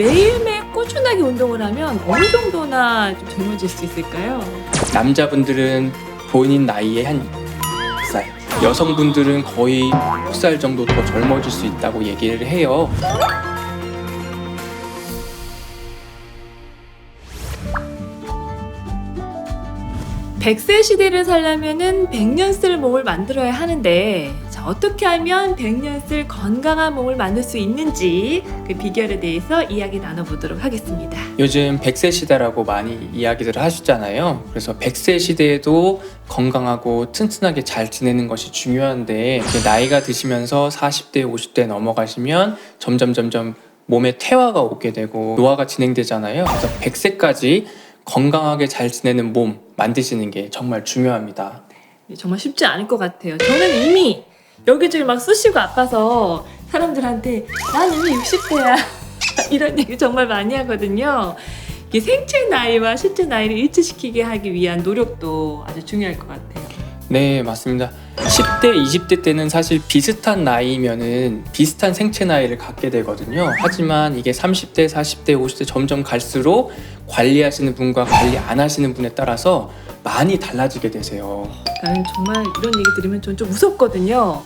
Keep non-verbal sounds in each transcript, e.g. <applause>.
매일매일 꾸준하게 운동을 하면 어느 정도나 좀 젊어질 수 있을까요? 남자분들은 본인 나이의 한 6살, 여성분들은 거의 6살 정도 더 젊어질 수 있다고 얘기를 해요. 백세 시대를 살려면은 100년 쓸 몸을 만들어야 하는데 자, 어떻게 하면 100년 쓸 건강한 몸을 만들 수 있는지 그 비결에 대해서 이야기 나눠보도록 하겠습니다. 요즘 100세 시대라고 많이 이야기들을 하시잖아요. 그래서 100세 시대에도 건강하고 튼튼하게 잘 지내는 것이 중요한데 나이가 드시면서 40대, 50대 넘어가시면 점점 점점 몸에 퇴화가 오게 되고 노화가 진행되잖아요. 그래서 100세까지 건강하게 잘 지내는 몸 만드시는 게 정말 중요합니다. 정말 쉽지 않을 것 같아요. 저는 이미 여기저기 막 쑤시고 아파서 사람들한테 난 이미 60대야 <laughs> 이런 얘기 정말 많이 하거든요. 이게 생체 나이와 실제 나이를 일치시키게 하기 위한 노력도 아주 중요할 것 같아요. 네, 맞습니다. 10대, 20대 때는 사실 비슷한 나이면은 비슷한 생체 나이를 갖게 되거든요. 하지만 이게 30대, 40대, 50대 점점 갈수록 관리하시는 분과 관리 안 하시는 분에 따라서 많이 달라지게 되세요. 나는 정말 이런 얘기 들으면 좀, 좀 무섭거든요.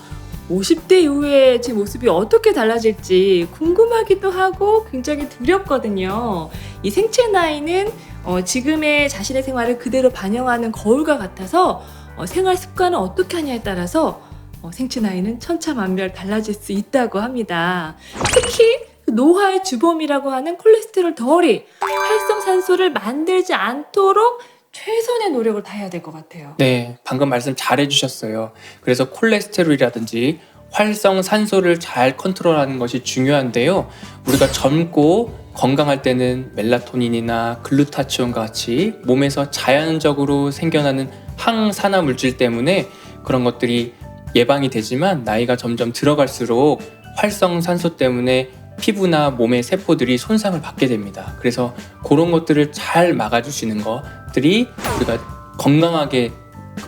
50대 이후에 제 모습이 어떻게 달라질지 궁금하기도 하고 굉장히 두렵거든요. 이 생체 나이는 어, 지금의 자신의 생활을 그대로 반영하는 거울과 같아서 어, 생활 습관을 어떻게 하냐에 따라서 어, 생체 나이는 천차만별 달라질 수 있다고 합니다. 특히 그 노화의 주범이라고 하는 콜레스테롤 덩어리, 활성산소를 만들지 않도록 최선의 노력을 다해야 될 것 같아요. 네, 방금 말씀 잘 해주셨어요. 그래서 콜레스테롤이라든지 활성 산소를 잘 컨트롤하는 것이 중요한데요. 우리가 젊고 건강할 때는 멜라토닌이나 글루타치온과 같이 몸에서 자연적으로 생겨나는 항산화 물질 때문에 그런 것들이 예방이 되지만 나이가 점점 들어갈수록 활성 산소 때문에 피부나 몸의 세포들이 손상을 받게 됩니다. 그래서 그런 것들을 잘 막아주시는 것들이 우리가 건강하게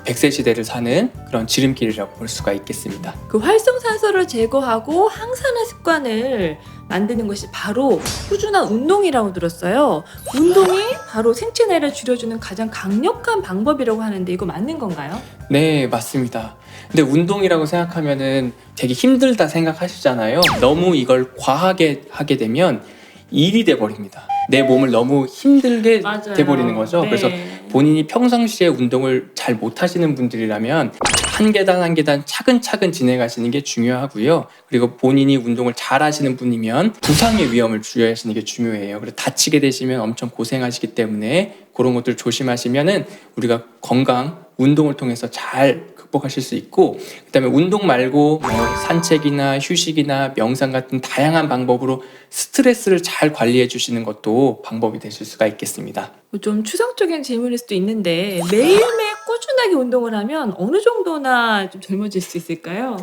100세 시대를 사는 그런 지름길이라고 볼 수가 있겠습니다. 그 활성산소를 제거하고 항산화 습관을 만드는 것이 바로 꾸준한 운동이라고 들었어요. 운동이 바로 생체 나이를 줄여주는 가장 강력한 방법이라고 하는데 이거 맞는 건가요? 네, 맞습니다. 근데 운동이라고 생각하면은 되게 힘들다 생각하시잖아요. 너무 이걸 과하게 하게 되면 일이 돼 버립니다. 내 몸을 너무 힘들게 맞아요. 돼 버리는 거죠. 네. 그래서 본인이 평상시에 운동을 잘 못 하시는 분들이라면 한 계단 한 계단 차근차근 진행하시는 게 중요하고요. 그리고 본인이 운동을 잘 하시는 분이면 부상의 위험을 줄여하시는 게 중요해요. 그래서 다치게 되시면 엄청 고생하시기 때문에 그런 것들 조심하시면은 우리가 건강 운동을 통해서 잘 극복하실 수 있고 그다음에 운동 말고 뭐 산책이나 휴식이나 명상 같은 다양한 방법으로 스트레스를 잘 관리해 주시는 것도 방법이 되실 수가 있겠습니다. 좀 추상적인 질문일 수도 있는데 매일매일 꾸준하게 운동을 하면 어느 정도나 좀 젊어질 수 있을까요?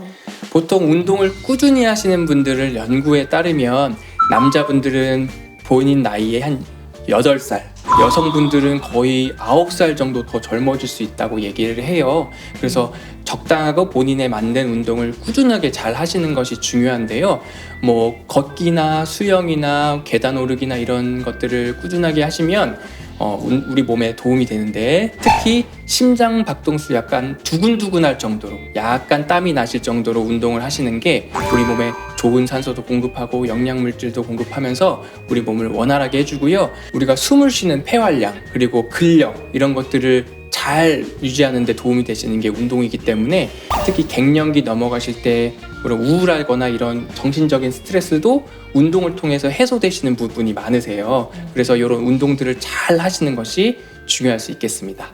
보통 운동을 꾸준히 하시는 분들을 연구에 따르면 남자분들은 본인 나이의 한 8살, 여성분들은 거의 9살 정도 더 젊어질 수 있다고 얘기를 해요. 그래서 적당하고 본인에 맞는 운동을 꾸준하게 잘 하시는 것이 중요한데요. 뭐 걷기나 수영이나 계단 오르기나 이런 것들을 꾸준하게 하시면 어, 운- 우리 몸에 도움이 되는데 특히 심장 박동수 약간 두근두근할 정도로 약간 땀이 나실 정도로 운동을 하시는 게 우리 몸에 좋은 산소도 공급하고 영양 물질도 공급하면서 우리 몸을 원활하게 해주고요. 우리가 숨을 쉬는 폐활량 그리고 근력 이런 것들을 잘 유지하는 데 도움이 되시는 게 운동이기 때문에 특히 갱년기 넘어가실 때 우울하거나 이런 정신적인 스트레스도 운동을 통해서 해소되시는 부분이 많으세요. 그래서 이런 운동들을 잘 하시는 것이 중요할 수 있겠습니다.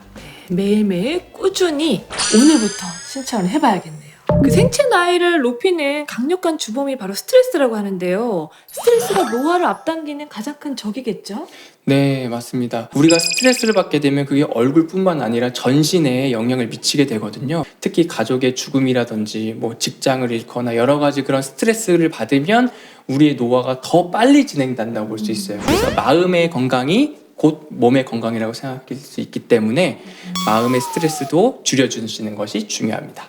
매일매일 꾸준히 오늘부터 실천을 해봐야겠네요. 그 생체 나이를 높이는 강력한 주범이 바로 스트레스라고 하는데요. 스트레스가 노화를 앞당기는 가장 큰 적이겠죠? 네, 맞습니다. 우리가 스트레스를 받게 되면 그게 얼굴뿐만 아니라 전신에 영향을 미치게 되거든요. 특히 가족의 죽음이라든지 뭐 직장을 잃거나 여러 가지 그런 스트레스를 받으면 우리의 노화가 더 빨리 진행된다고 볼 수 있어요. 그래서 마음의 건강이 곧 몸의 건강이라고 생각할 수 있기 때문에 마음의 스트레스도 줄여주시는 것이 중요합니다.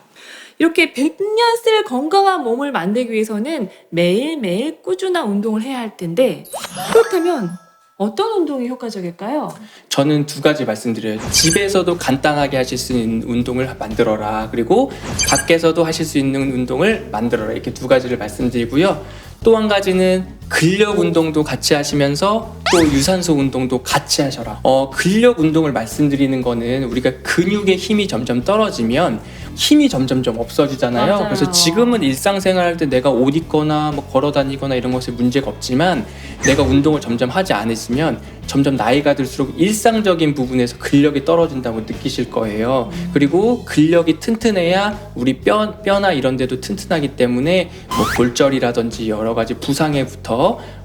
이렇게 100년 쓸 건강한 몸을 만들기 위해서는 매일매일 꾸준한 운동을 해야 할 텐데 그렇다면 어떤 운동이 효과적일까요? 저는 두 가지 말씀드려요. 집에서도 간단하게 하실 수 있는 운동을 만들어라. 그리고 밖에서도 하실 수 있는 운동을 만들어라. 이렇게 두 가지를 말씀드리고요. 또 한 가지는 근력 운동도 같이 하시면서 또 유산소 운동도 같이 하셔라. 어, 근력 운동을 말씀드리는 거는 우리가 근육의 힘이 점점 떨어지면 힘이 점점점 없어지잖아요. 맞아요. 그래서 지금은 일상생활 할 때 내가 옷 입거나 뭐 걸어 다니거나 이런 것에 문제가 없지만 내가 운동을 점점 하지 않으시면 점점 나이가 들수록 일상적인 부분에서 근력이 떨어진다고 느끼실 거예요. 그리고 근력이 튼튼해야 우리 뼈, 뼈나 이런 데도 튼튼하기 때문에 뭐 골절이라든지 여러 가지 부상에부터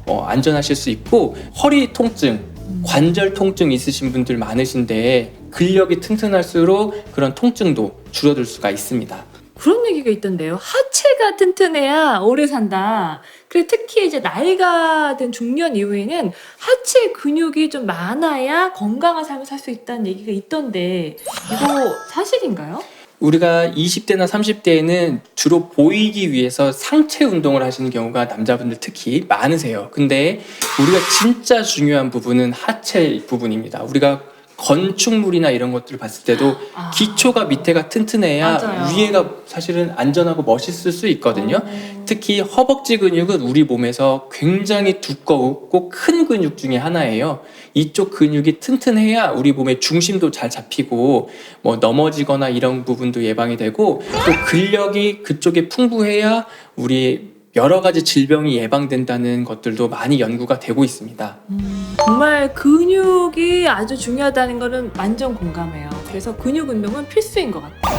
어, 안전하실 수 있고 허리 통증, 관절 통증 있으신 분들 많으신데 근력이 튼튼할수록 그런 통증도 줄어들 수가 있습니다. 그런 얘기가 있던데요. 하체가 튼튼해야 오래 산다. 그리고 특히 이제 나이가 든 중년 이후에는 하체 근육이 좀 많아야 건강한 삶을 살 수 있다는 얘기가 있던데 이거 사실인가요? 우리가 20대나 30대에는 주로 보이기 위해서 상체 운동을 하시는 경우가 남자분들 특히 많으세요. 근데 우리가 진짜 중요한 부분은 하체 부분입니다. 우리가 건축물이나 이런 것들을 봤을 때도 아. 기초가 밑에가 튼튼해야 맞아요. 위에가 사실은 안전하고 멋있을 수 있거든요. 어. 특히 허벅지 근육은 우리 몸에서 굉장히 두껍고 큰 근육 중에 하나예요. 이쪽 근육이 튼튼해야 우리 몸의 중심도 잘 잡히고 뭐 넘어지거나 이런 부분도 예방이 되고 또 근력이 그쪽에 풍부해야 우리 여러 가지 질병이 예방된다는 것들도 많이 연구가 되고 있습니다. 음, 정말 근육이 아주 중요하다는 거는 완전 공감해요. 그래서 근육 운동은 필수인 것 같아요.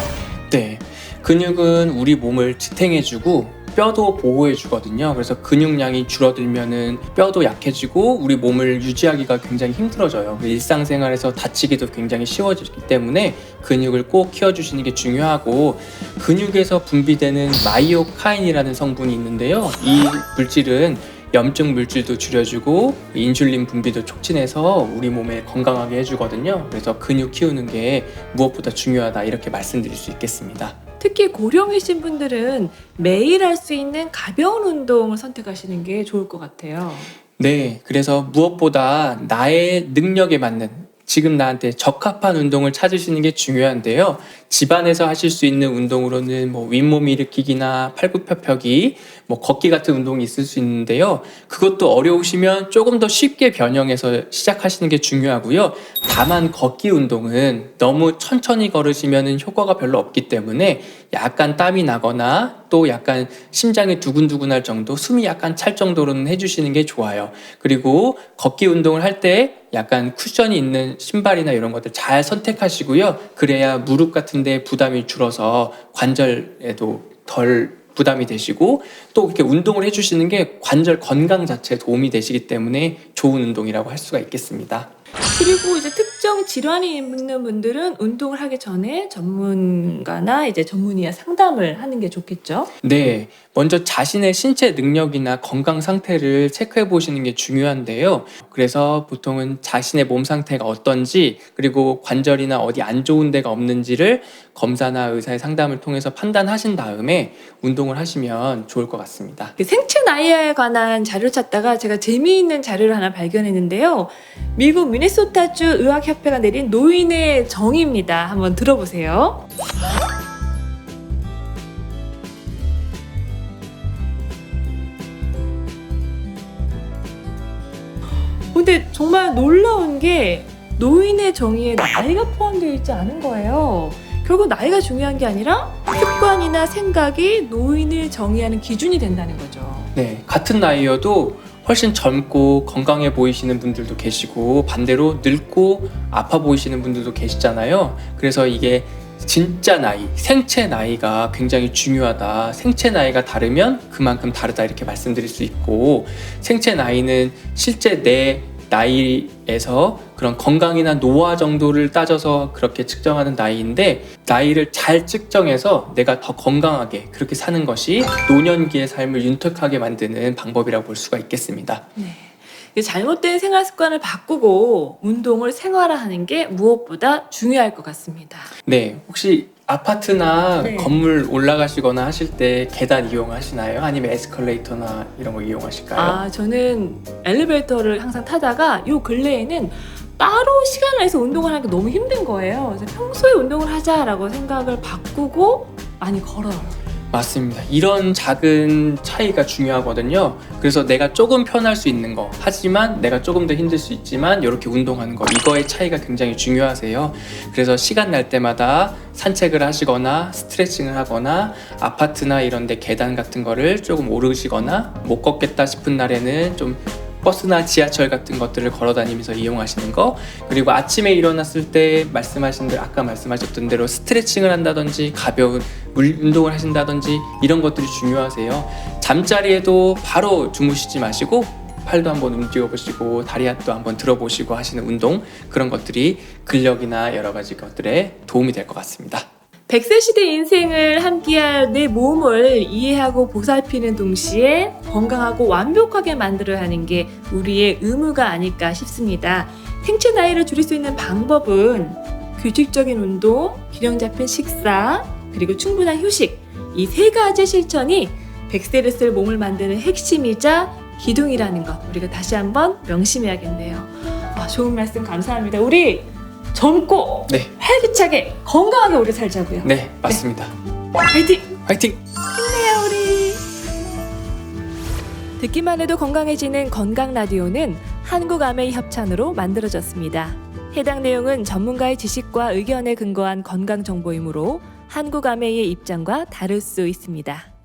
네. 근육은 우리 몸을 지탱해주고 뼈도 보호해 주거든요. 그래서 근육량이 줄어들면은 뼈도 약해지고 우리 몸을 유지하기가 굉장히 힘들어져요. 일상생활에서 다치기도 굉장히 쉬워지기 때문에 근육을 꼭 키워 주시는 게 중요하고 근육에서 분비되는 마이오카인이라는 성분이 있는데요. 이 물질은 염증 물질도 줄여주고 인슐린 분비도 촉진해서 우리 몸에 건강하게 해주거든요. 그래서 근육 키우는 게 무엇보다 중요하다 이렇게 말씀드릴 수 있겠습니다. 특히 고령이신 분들은 매일 할 수 있는 가벼운 운동을 선택하시는 게 좋을 것 같아요. 네, 그래서 무엇보다 나의 능력에 맞는 지금 나한테 적합한 운동을 찾으시는 게 중요한데요. 집안에서 하실 수 있는 운동으로는 뭐 윗몸 일으키기나 팔굽혀펴기, 뭐 걷기 같은 운동이 있을 수 있는데요. 그것도 어려우시면 조금 더 쉽게 변형해서 시작하시는 게 중요하고요. 다만 걷기 운동은 너무 천천히 걸으시면 효과가 별로 없기 때문에 약간 땀이 나거나 또 약간 심장이 두근두근할 정도, 숨이 약간 찰 정도로는 해주시는 게 좋아요. 그리고 걷기 운동을 할 때 약간 쿠션이 있는 신발이나 이런 것들 잘 선택하시고요. 그래야 무릎 같은데 부담이 줄어서 관절에도 덜 부담이 되시고 또 이렇게 운동을 해주시는 게 관절 건강 자체에 도움이 되시기 때문에 좋은 운동이라고 할 수가 있겠습니다. 그리고 이제 특정 질환이 있는 분들은 운동을 하기 전에 전문가나 이제 전문의와 상담을 하는 게 좋겠죠. 네, 먼저 자신의 신체 능력이나 건강 상태를 체크해 보시는 게 중요한데요. 그래서 보통은 자신의 몸 상태가 어떤지 그리고 관절이나 어디 안 좋은 데가 없는지를 검사나 의사의 상담을 통해서 판단하신 다음에 운동을 하시면 좋을 것 같습니다. 그 생체 나이에 관한 자료를 찾다가 제가 재미있는 자료를 하나 발견했는데요. 미국 미네소타주 의학협회가 내린 노인의 정의입니다. 한번 들어보세요. 근데 정말 놀라운 게 노인의 정의에 나이가 포함되어 있지 않은 거예요. 결국 나이가 중요한 게 아니라 습관이나 생각이 노인을 정의하는 기준이 된다는 거죠. 네, 같은 나이여도 훨씬 젊고 건강해 보이시는 분들도 계시고 반대로 늙고 아파 보이시는 분들도 계시잖아요. 그래서 이게 진짜 나이, 생체 나이가 굉장히 중요하다. 생체 나이가 다르면 그만큼 다르다 이렇게 말씀드릴 수 있고 생체 나이는 실제 내 나이에서 그런 건강이나 노화 정도를 따져서 그렇게 측정하는 나이인데 나이를 잘 측정해서 내가 더 건강하게 그렇게 사는 것이 노년기의 삶을 윤택하게 만드는 방법이라고 볼 수가 있겠습니다. 네. 이 잘못된 생활 습관을 바꾸고 운동을 생활화하는 게 무엇보다 중요할 것 같습니다. 네, 혹시 아파트나 네. 건물 올라가시거나 하실 때 계단 이용하시나요? 아니면 에스컬레이터나 이런 거 이용하실까요? 아, 저는 엘리베이터를 항상 타다가 요 근래에는 따로 시간을 내서 운동을 하는 게 너무 힘든 거예요. 그래서 평소에 운동을 하자라고 생각을 바꾸고 많이 걸어요. 맞습니다. 이런 작은 차이가 중요하거든요. 그래서 내가 조금 편할 수 있는 거, 하지만 내가 조금 더 힘들 수 있지만 이렇게 운동하는 거, 이거의 차이가 굉장히 중요하세요. 그래서 시간 날 때마다 산책을 하시거나 스트레칭을 하거나 아파트나 이런 데 계단 같은 거를 조금 오르시거나 못 걷겠다 싶은 날에는 좀 버스나 지하철 같은 것들을 걸어 다니면서 이용하시는 거 그리고 아침에 일어났을 때 말씀하신 대로 아까 말씀하셨던 대로 스트레칭을 한다든지 가벼운 물 운동을 하신다든지 이런 것들이 중요하세요. 잠자리에도 바로 주무시지 마시고 팔도 한번 움직여 보시고 다리도 한번 들어 보시고 하시는 운동 그런 것들이 근력이나 여러 가지 것들에 도움이 될 것 같습니다. 100세 시대 인생을 함께할 내 몸을 이해하고 보살피는 동시에 건강하고 완벽하게 만들어야 하는 게 우리의 의무가 아닐까 싶습니다. 생체 나이를 줄일 수 있는 방법은 규칙적인 운동, 균형 잡힌 식사, 그리고 충분한 휴식 이 세 가지 실천이 100세를 쓸 몸을 만드는 핵심이자 기둥이라는 것 우리가 다시 한번 명심해야겠네요. 아, 좋은 말씀 감사합니다. 우리 젊고 네, 활기차게 건강하게 오래 살자고요. 네 맞습니다. 화이팅! 화이팅! 힘내요 우리. 듣기만 해도 건강해지는 건강 라디오는 한국 아메이 협찬으로 만들어졌습니다. 해당 내용은 전문가의 지식과 의견에 근거한 건강 정보이므로 한국 아메이의 입장과 다를 수 있습니다.